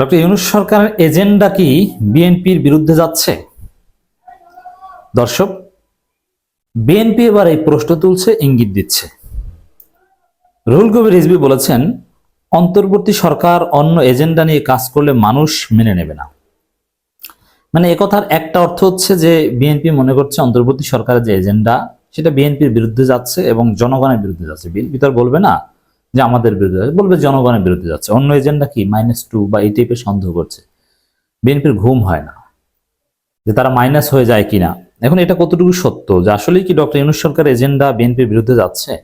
Doctor Yunus সরকারের agenda কি বিএনপির বিরুদ্ধে যাচ্ছে? দর্শক, বিএনপি এবার এই প্রশ্ন তুলছে, ইঙ্গিত দিচ্ছে। রুহুল কবির রিজবি বলেছেন, অন্তর্বর্তী সরকার অন্য এজেন্ডা নিয়ে কাজ করলে মানুষ মেনে নেবে না। মানে একথার একটা অর্থ হচ্ছে যে, বিএনপি মনে করছে অন্তর্বর্তী সরকারের যে এজেন্ডা, সেটা বিএনপির বিরুদ্ধে যাচ্ছে এবং জনগণের বিরুদ্ধে যাচ্ছে। বিএনপি তো বলবে না যে আমাদের বিরুদ্ধে বলবে জনগণের বিরুদ্ধে যাচ্ছে। অন্য এজেন্ডা কি? মাইনাস টু বা এই টাইপের সন্দেহ করছে। বিএনপির ঘুম হয় না। যে তারা মাইনাস হয়ে যায় কিনা। এখন এটা কতটুকু সত্য? যে আসলেই কি ডক্টর ইউনুস সরকার এজেন্ডা বিএনপির বিরুদ্ধে যাচ্ছে?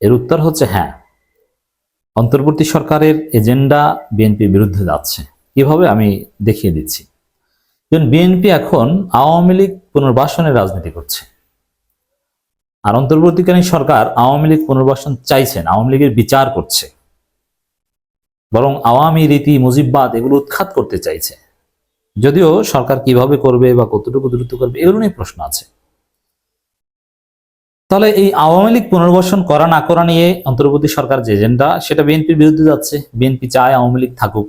এর উত্তর হচ্ছে হ্যাঁ। অন্তর্বর্তী সরকারের এজেন্ডা বিএনপির বিরুদ্ধে যাচ্ছে। কীভাবে আমি দেখিয়ে দিচ্ছি। বিএনপি এখন আওয়ামী লীগ পুনর্বাসনের রাজনীতি করছে। আর অন্তর্বর্তীকালীন সরকার আওয়ামী লীগ পুনর্বাসন চাইছেন, আওয়ামী লীগের বিচার করছে। বরং আওয়ামী রীতি, মুজিববাদ এগুলো উৎখাত করতে চাইছে। যদিও সরকার কীভাবে করবে বা কতটুকু দ্রুত করবে এগুলো নিয়ে প্রশ্ন আছে। তাহলে এই আওয়ামী লীগ পুনর্বাসন করা না করা নিয়ে অন্তর্বর্তী সরকার যে এজেন্ডা, সেটা বিএনপির বিরুদ্ধে যাচ্ছে। বিএনপি চায় আওয়ামী লীগ থাকুক।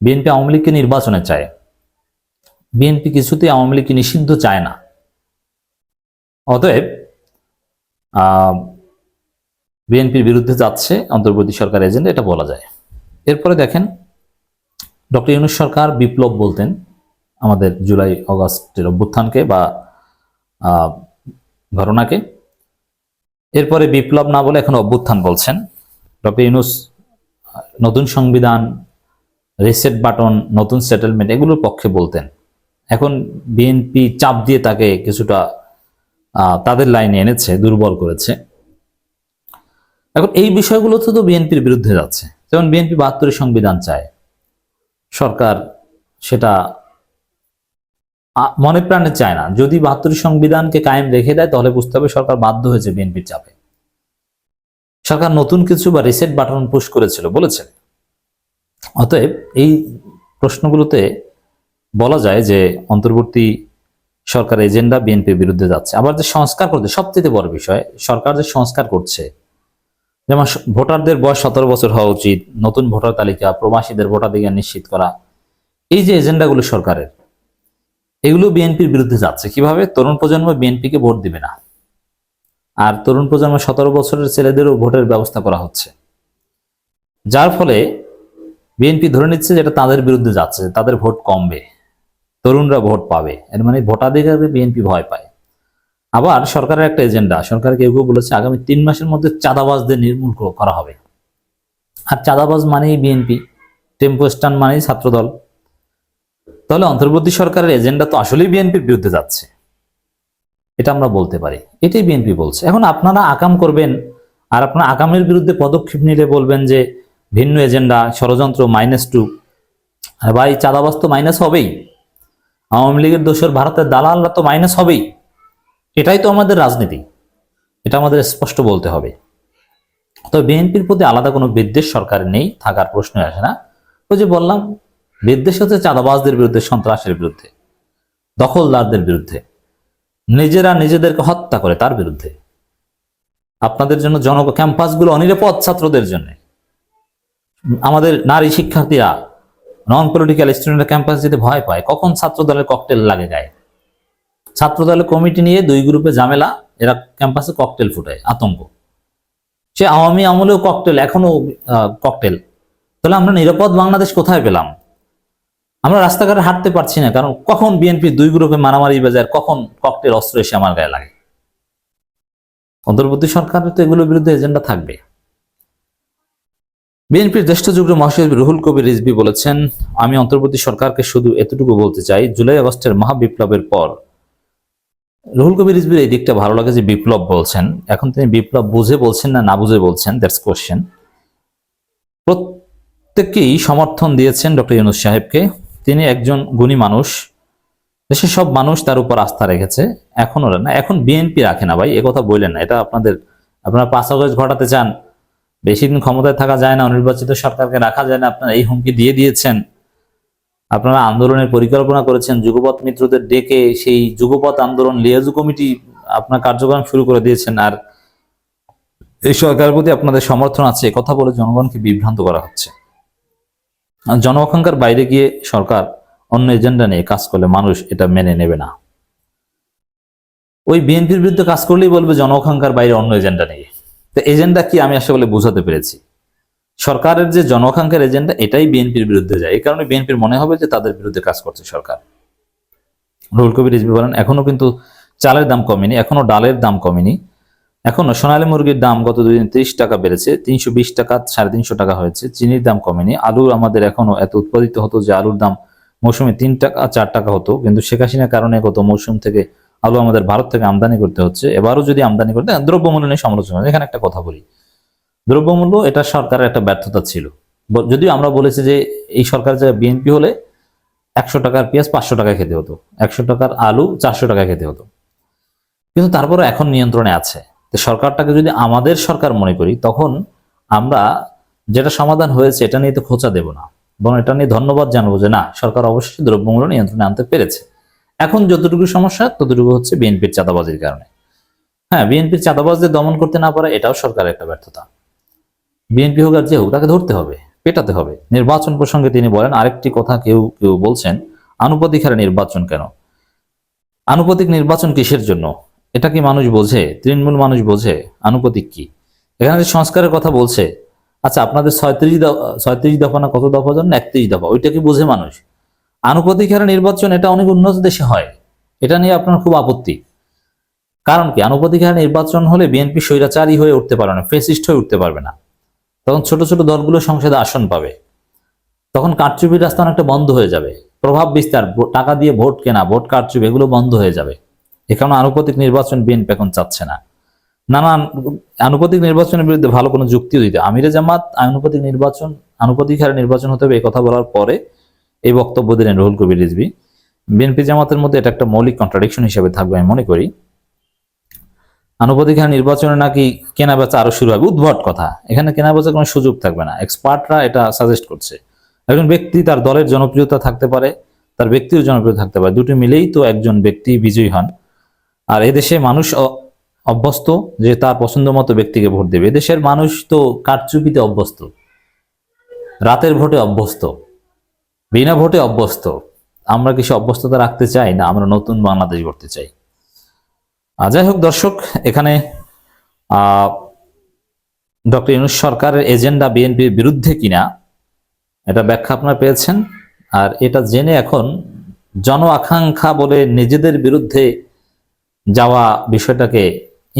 বিএনপি আওয়ামী লীগকে নির্বাচনে চায়। বিএনপি কিছুতেই আওয়ামী লীগকে নিষিদ্ধ চায় না। অতএব বিএনপির বিরুদ্ধে যাচ্ছে অন্তর্বর্তী সরকার এজেন্ডা, এটা বলা যায়। এরপরে দেখেন, ডক্টর ইউনুস সরকার বিপ্লব বলতেন আমাদের জুলাই অগস্টের অভ্যুত্থানকে বা ঘটনাকে। এরপরে বিপ্লব না বলে এখন অভ্যুত্থান বলছেন। ডক্টর ইউনুস, নতুন সংবিধান, রিসেট বাটন, নতুন সেটেলমেন্ট, এগুলোর পক্ষে বলতেন। এখন বিএনপি চাপ দিয়ে তাকে কিছুটা তাদের লাইনে এনেছে, দুর্বল করেছে। এখন এই বিষয়গুলোতে তো বিএনপির বিরুদ্ধে যাচ্ছে। যেমন বিএনপি বাহাত্তরের সংবিধান চায়। সরকার সেটা মনে প্রাণে চায় না। যদি বাহাত্তরের সংবিধানকে কায়েম রেখে দেয়, তাহলে বুঝতে হবে সরকার বাধ্য হয়েছে বিএনপির চাপে। সরকার নতুন কিছু বা রিসেট বাটন পুশ করেছিল, বলেছে। অতএব এই প্রশ্নগুলোতে বলা যায় যে, অন্তর্বর্তী সরকার এজেন্ডা বিএনপির বিরুদ্ধে যাচ্ছে। আবার যে সংস্কার করছে, সবচেয়ে বড় বিষয়, সরকার যে সংস্কার করছে, যেমন ভোটারদের বয়স সতেরো বছর হওয়া উচিত, নতুন ভোটার তালিকা, প্রবাসীদের ভোটাধিকার নিশ্চিত করা, এই যে এজেন্ডাগুলো সরকারের, এগুলো বিএনপির বিরুদ্ধে যাচ্ছে। কীভাবে? তরুণ প্রজন্ম বিএনপিকে ভোট দিবে না। আর তরুণ প্রজন্ম সতেরো বছরের ছেলেদেরও ভোটের ব্যবস্থা করা হচ্ছে। যার ফলে বিএনপি ধরে নিচ্ছে যেটা তাদের বিরুদ্ধে যাচ্ছে, তাদের ভোট কমবে। তরুণরা ভোট পাবে। এর মানে ভোটাধিকারে বিএনপি ভয় পায়। আবার সরকারের একটা এজেন্ডা, সরকার কেউ কেউ বলেছে আগামী তিন মাসের মধ্যে চাঁদাবাজদের নির্মূল করা হবে। আর চাঁদাবাজ মানেই বিএনপি টেম্পো স্ট্যান্ড মানেই ছাত্রদল। তাহলে অন্তর্বর্তী সরকারের এজেন্ডা তো আসলেই বিএনপির বিরুদ্ধে যাচ্ছে। এটা আমরা বলতে পারি। এটাই বিএনপি বলছে। এখন আপনারা আকাম করবেন আর আপনারা আকামের বিরুদ্ধে পদক্ষেপ নিলে বলবেন যে ভিন্ন এজেন্ডা, ষড়যন্ত্র মাইনাস টু। ভাই, চাঁদাবাজ তো মাইনাস হবেই। আওয়ামী লীগের দোষের ভারতের দালালরা তো মাইনাস হবেই। এটাই তো আমাদের রাজনীতি। এটা আমাদের স্পষ্ট বলতে হবে। তো বিএনপির প্রতি আলাদা কোনো বিদ্বেষ সরকারের নেই, থাকার প্রশ্ন আসে না। ওই যে বললাম, বিদ্বেষ হচ্ছে চাঁদাবাজদের বিরুদ্ধে, সন্ত্রাসের বিরুদ্ধে, দখলদারদের বিরুদ্ধে। নিজেরা নিজেদেরকে হত্যা করে তার বিরুদ্ধে। আপনাদের জন্য জন ক্যাম্পাসগুলো অনিরাপদ ছাত্রদের জন্য। আমাদের নারী শিক্ষার্থীরা নন পলিটিক্যাল স্টুডেন্ট ক্যাম্পাস যেতে ভয় পায়, কখন ছাত্র দলের ককটেল লাগে গায়ে? ছাত্র দলের কমিটি নিয়ে দুই গ্রুপে ঝামেলা, এরা ক্যাম্পাসে ককটেল ফুটায়, আতঙ্ক। সে আওয়ামী আমলেও ককটেল এখনও ককটেল তাহলে আমরা নিরাপদ বাংলাদেশ কোথায় পেলাম? আমরা রাস্তাঘাটে হাঁটতে পারছি না, কারণ কখন বিএনপি দুই গ্রুপে মারামারি বাজার কখন ককটেল অস্ত্র এসে আমার গায়ে লাগে? অন্তর্বর্তী সরকারের তো এগুলোর বিরুদ্ধে এজেন্ডা থাকবে। বিএনপির জ্যেষ্ঠ যুগ্ম মহাসচিব রুহুল কবির রিজভি বলেছেন, আমি অন্তর্বর্তী সরকারকে শুধু এতটুকু বলতে চাই, জুলাই আগস্টের মহাবিপ্লবের পর। রুহুল কবির রিজবির এই দিকটা ভালো লাগে যে বিপ্লব বলছেন। এখন তিনি বিপ্লব বুঝে বলছেন না না বুঝে বলছেন? দ্যাটস কোশ্চেন প্রত্যেককেই সমর্থন দিয়েছেন ডক্টর ইউনুস সাহেবকে। তিনি একজন গুণী মানুষ। দেশের সব মানুষ তার উপর আস্থা রেখেছে। এখনও না, এখন বিএনপি রাখে না ভাই কথা বললেন না। এটা আপনাদের, আপনারা পাঁচ আগস্ট ঘটাতে চান বেশি দিন ক্ষমতায় থাকা যায় না, অনির্বাচিত সরকারকে রাখা যায় না, আপনারা এই হুমকি দিয়ে দিয়েছেন। আপনারা আন্দোলনের পরিকল্পনা করেছেন যুগপথ মিত্রদের ডেকে সেই যুগপথ আন্দোলন লিয়াজু কমিটি আপনার কার্যক্রম শুরু করে দিয়েছেন আর এই সরকারের প্রতি আপনাদের সমর্থন আছে কথা বলে জনগণকে বিভ্রান্ত করা হচ্ছে। আর জন বাইরে গিয়ে সরকার অন্য এজেন্ডা নিয়ে কাজ করলে মানুষ এটা মেনে নেবে না। ওই বিএনপির বিরুদ্ধে কাজ করলেই বলবে জনসংখ্যার বাইরে অন্য এজেন্ডা নেই তো এজেন্ডা কি আমি আসলে বোঝাতে পেরেছি? সরকারের যে জন আকাঙ্ক্ষার এজেন্ডা এটাই বিএনপির বিরুদ্ধে যায়। এই কারণে বিএনপির মনে হবে যে তাদের বিরুদ্ধে কাজ করছে সরকার। রুহুল কবির রিজভি বলেন, এখনও কিন্তু চালের দাম কমেনি, এখনও ডালের দাম কমেনি। এখনও সোনালী মুরগির দাম গত দুই দিন ত্রিশ টাকা বেড়েছে, তিনশো বিশ টাকা, সাড়ে তিনশো টাকা হয়েছে। চিনির দাম কমেনি আলু আমাদের এখনও এত উৎপাদিত হতো যে আলুর দাম মৌসুমে তিন টাকা, চার টাকা হতো। কিন্তু শেখ হাসিনার কারণে গত মৌসুম থেকে আলু আমাদের ভারত থেকে আমদানি করতে হচ্ছে। এবারও যদি আমদানি করতে দ্রব্যমূল্য নিয়ে সমালোচনা এখানে একটা কথা বলি। দ্রব্যমূল্য, এটা সরকারের একটা ব্যর্থতা ছিল। যদিও আমরা বলেছি যে এই সরকার যে বিএনপি হলে একশো টাকার পেঁয়াজ পাঁচশো টাকায় খেতে হতো। একশো টাকার আলু চারশো টাকায় খেতে হতো। কিন্তু তারপরে এখন নিয়ন্ত্রণে আছে। তো সরকারটাকে যদি আমাদের সরকার মনে করি, তখন আমরা যেটা সমাধান হয়েছে, এটা নিয়ে তো খোঁচা দেব না। বরং এটা নিয়ে ধন্যবাদ জানাব যে না, সরকার অবশ্যই দ্রব্যমূল্য নিয়ন্ত্রণে আনতে পেরেছে। এখন যতটুকু সমস্যা, ততটুকু হচ্ছে বিএনপির চাঁদাবাজির কারণে। হ্যাঁ বিএনপির চাঁদাবাজদের দমন করতে না পারা, এটাও সরকারের একটা ব্যর্থতা। বিএনপি হোক আর যে হোক, তাকে ধরতে হবে, পেটাতে হবে। নির্বাচন প্রসঙ্গে তিনি বলেন, আরেকটি কথা কেউ কেউ বলছেন, আনুপাতিক হারে নির্বাচন কেন? আনুপাতিক নির্বাচন কিসের জন্য? এটা কি মানুষ বোঝে? তৃণমূল মানুষ বোঝে। আনুপাতিক কি? এখানে যে সংস্কারের কথা বলছে আচ্ছা আপনাদের ছয়ত্রিশ ছয়ত্রিশ দফা না কত দফা জন্য একত্রিশ দফা। ওইটা কি বোঝে মানুষ? আনুপাতিক হারে নির্বাচন এটা অনেক উন্নত দেশে হয়। এটা নিয়ে আপনার খুব আপত্তি। কারণ কি? আনুপাতিক হারে নির্বাচন হলে বিএনপি স্বৈরাচারী হয়ে উঠতে পারবে না ফেসিস্ট হয়ে উঠতে পারবে না। তখন ছোট ছোট দলগুলো সংসদে আসন পাবে। তখন কারচুপির রাস্তা অনেকটা বন্ধ হয়ে যাবে। প্রভাব বিস্তার টাকা দিয়ে ভোট কেনা, ভোট কারচুপি, এগুলো বন্ধ হয়ে যাবে। এখানে আনুপাতিক নির্বাচন বিএনপি এখন চাচ্ছে না। নানান আনুপাতিক নির্বাচনের বিরুদ্ধে ভালো কোনো যুক্তিও দিতে আমিরে জামাত আনুপাতিক নির্বাচন আনুপাতিক হারে নির্বাচন হতে হবে এই কথা বলার পরে এই বক্তব্য দিলেন রুহুল কবির রিজভি। বিএনপি জামাতের মধ্যে এটা একটা মৌলিক কন্ট্রাডিকশন হিসেবে থাকবে আমি মনে করি। আনুপাতিক হারে নির্বাচনে নাকি কেনা বেচা আরও শুরু হবে, উদ্ভট কথা। এখানে কেনা বেচার কোনো সুযোগ থাকবে না। এক্সপার্টরা এটা সাজেস্ট করছে। একজন ব্যক্তি তার দলের জনপ্রিয়তা থাকতে পারে, তার ব্যক্তির জনপ্রিয় থাকতে পারে। দুটি মিলেই তো একজন ব্যক্তি বিজয়ী হন। আর এদেশে মানুষ অভ্যস্ত, যে তার পছন্দ মতো ব্যক্তিকে ভোট দেবে। এদেশের মানুষ তো কারচুপিতে অভ্যস্ত। রাতের ভোটে অভ্যস্ত। বিনা ভোটে অভ্যস্ত। আমরা কিছু অভ্যস্ততা রাখতে চাই? না, আমরা নতুন বাংলাদেশ গড়তে চাই। যাই হোক দর্শক, এখানে ডক্টর ইউনুস সরকারের এজেন্ডা বিএনপির বিরুদ্ধে কিনা, এটা ব্যাখ্যা আপনারা পেয়েছেন। আর এটা জেনে এখন জন আকাঙ্ক্ষা বলে নিজেদের বিরুদ্ধে যাওয়া বিষয়টাকে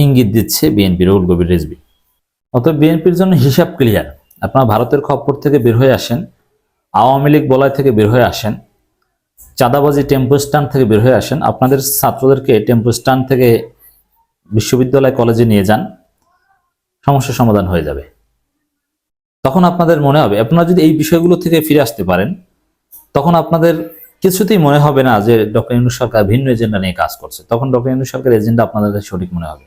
ইঙ্গিত দিচ্ছে বিএনপির রুল গভীর রেজবি অতএব বিএনপির জন্য হিসাব ক্লিয়ার। আপনারা ভারতের খপ্পর থেকে বের হয়ে আসেন। আওয়ামী লীগ বলয় থেকে বের হয়ে আসেন, চাঁদাবাজি টেম্পো স্ট্যান্ড থেকে বের হয়ে আসেন, আপনাদের ছাত্রদেরকে টেম্পো স্ট্যান্ড থেকে বিশ্ববিদ্যালয় কলেজে নিয়ে যান, সমস্যার সমাধান হয়ে যাবে। তখন আপনাদের মনে হবে, আপনারা যদি এই বিষয়গুলো থেকে ফিরে আসতে পারেন, তখন আপনাদের কিছুতেই মনে হবে না যে ডক্টর ইউনুস সরকার ভিন্ন এজেন্ডা নিয়ে কাজ করছে। তখন ডক্টর ইউনুস সরকার এজেন্ডা আপনাদের সঠিক মনে হবে।